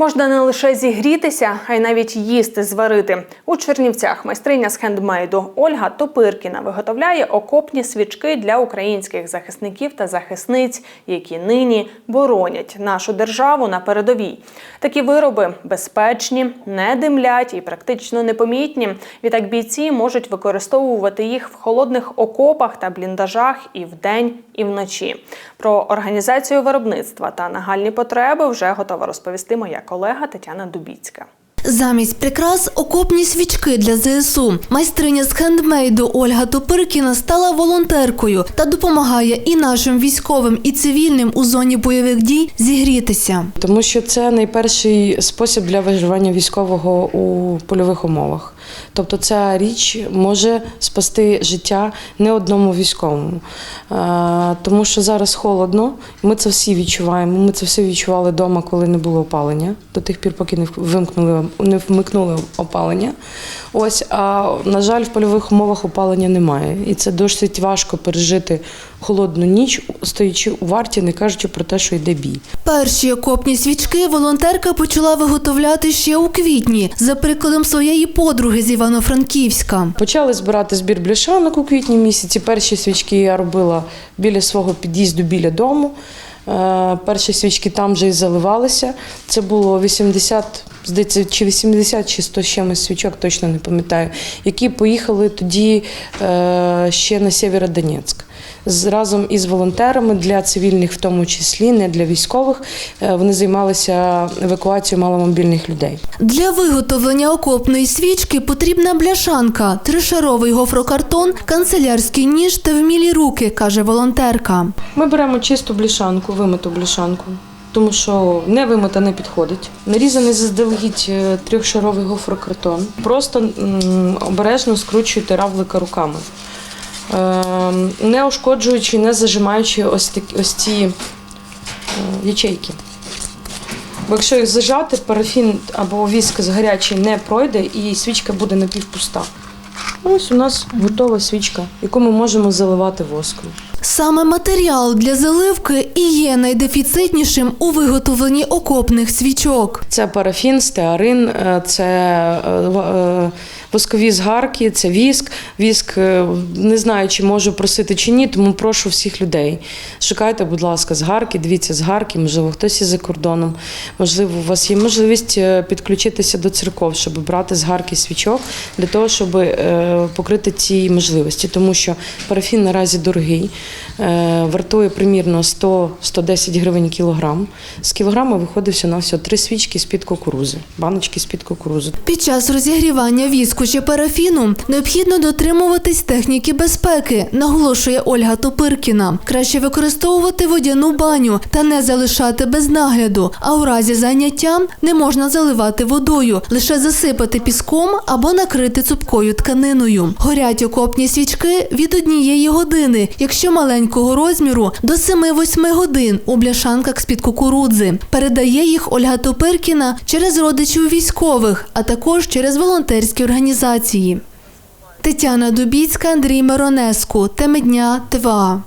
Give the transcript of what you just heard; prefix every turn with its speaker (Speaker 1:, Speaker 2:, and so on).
Speaker 1: Можна не лише зігрітися, а й навіть їсти зварити. У Чернівцях майстриня з хендмейду Ольга Топиркіна виготовляє окопні свічки для українських захисників та захисниць, які нині боронять нашу державу на передовій. Такі вироби безпечні, не димлять і практично непомітні. Відтак бійці можуть використовувати їх в холодних окопах та бліндажах і вдень, і вночі. Про організацію виробництва та нагальні потреби вже готова розповісти моя колега Тетяна Дубіцька.
Speaker 2: Замість прикрас окопні свічки для ЗСУ. Майстриня з хендмейду Ольга Топиркіна стала волонтеркою та допомагає і нашим військовим, і цивільним у зоні бойових дій зігрітися.
Speaker 3: Тому що це найперший спосіб для виживання військового у польових умовах. Тобто ця річ може спасти життя не одному військовому. Тому що зараз холодно, ми це всі відчуваємо. Ми це всі відчували вдома, коли не було опалення, до тих пір, поки не вимкнули, не вмикнули опалення. Ось, а на жаль, в польових умовах опалення немає. І це досить важко пережити холодну ніч, стоячи у варті, не кажучи про те, що йде бій.
Speaker 2: Перші окопні свічки волонтерка почала виготовляти ще у квітні, за прикладом своєї подруги з Івано-Франківська.
Speaker 3: Почали збирати збір бляшанок у квітні місяці. Перші свічки я робила біля свого під'їзду, біля дому. Е, Перші свічки там вже і заливалися. Це було 80, здається, чи 80, чи 100 з чимось свічок, точно не пам'ятаю, які поїхали тоді е, ще на Сєвєродонецьк. З- Разом із волонтерами для цивільних, в тому числі, не для військових, е, вони займалися евакуацією маломобільних людей.
Speaker 2: Для виготовлення окопної свічки потрібна бляшанка, тришаровий гофрокартон, канцелярський ніж та вмілі руки, каже волонтерка.
Speaker 3: Ми беремо чисту бляшанку, вимиту бляшанку, тому що не вимита не підходить. Нарізаний заздалегідь е, трьохшаровий гофрокартон. Просто обережно скручуєте равлика руками, Е, не ушкоджуючи, не зажимаючи ось, такі, ось ці е, ячейки. Бо якщо їх зажати, парафін або віск з гарячий не пройде і свічка буде напівпуста. Ось у нас готова свічка, яку ми можемо заливати воском.
Speaker 2: Саме матеріал для заливки і є найдефіцитнішим у виготовленні окопних свічок.
Speaker 3: Це парафін, стеарин, е, це е, е, воскові згарки, це віск. Віск е, не знаю, чи можу просити чи ні, тому прошу всіх людей. Шукайте, будь ласка, згарки, дивіться згарки, можливо, хтось із за кордоном. Можливо, у вас є можливість е, підключитися до церков, щоб брати згарки свічок для того, щоб е, покрити ці можливості. Тому що парафін наразі дорогий, вартує примірно 100-110 гривень кілограм. З кілограма виходить всього на всього три свічки з-під кукурузи, баночки з-під кукурузи.
Speaker 2: Під час розігрівання віску чи парафіну необхідно дотримуватись техніки безпеки, наголошує Ольга Топиркіна. Краще використовувати водяну баню та не залишати без нагляду. А у разі заняття не можна заливати водою, лише засипати піском або накрити цупкою тканиною. Горять окопні свічки від однієї години, якщо маленького розміру до 7-8 годин у бляшанках з-під кукурудзи. Передає їх Ольга Топиркіна через родичів військових, а також через волонтерські організації. Тетяна Дубіцька, Андрій Миронеску. Теми дня ТВА.